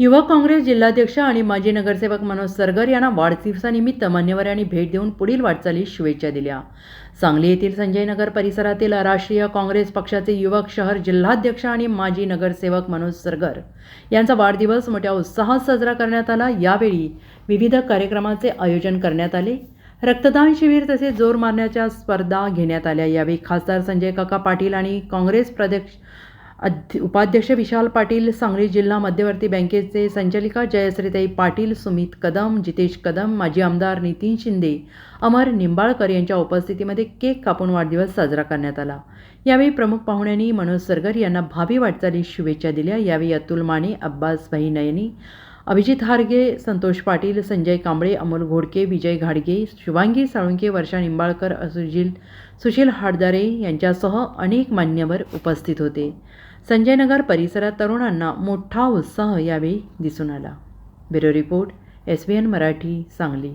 युवक काँग्रेस जिल्हाध्यक्ष आणि माजी नगरसेवक मनोज सरगर यांना वाढदिवसानिमित्त मान्यवरांनी भेट देऊन पुढील वाटचालीस शुभेच्छा दिल्या. सांगली येथील संजय नगर परिसरातील राष्ट्रीय काँग्रेस पक्षाचे युवक शहर जिल्हाध्यक्ष आणि माजी नगरसेवक मनोज सरगर यांचा वाढदिवस मोठ्या उत्साहात साजरा करण्यात आला. यावेळी विविध कार्यक्रमाचे आयोजन करण्यात आले. रक्तदान शिबिर तसेच जोर मारण्याच्या स्पर्धा घेण्यात आल्या. यावेळी खासदार संजय काका पाटील आणि काँग्रेस प्रदेश अध्य उपाध्यक्ष विशाल पाटील सांगली जिल्हा मध्यवर्ती बँकेचे संचालिका जयश्रीताई पाटील सुमित कदम जितेश कदम माजी आमदार नितीन शिंदे अमर निंबाळकर यांच्या उपस्थितीमध्ये केक कापून वाढदिवस साजरा करण्यात आला. यावेळी प्रमुख पाहुण्यांनी मनोज सरगर यांना भावी वाटचाली शुभेच्छा दिल्या. यावेळी अतुल माने अब्बास भाई नयनी अभिजित हारगे संतोष पाटील संजय कांबळे अमोल घोडके विजय घाडगे शुभांगी साळुंके वर्षा निंबाळकर सुशील सुशील हाडदारे यांच्यासह अनेक मान्यवर उपस्थित होते. संजयनगर परिसरात तरुणांना मोठा उत्साह यावेळी दिसून आला. Bureau report S B N Marathi Sangli.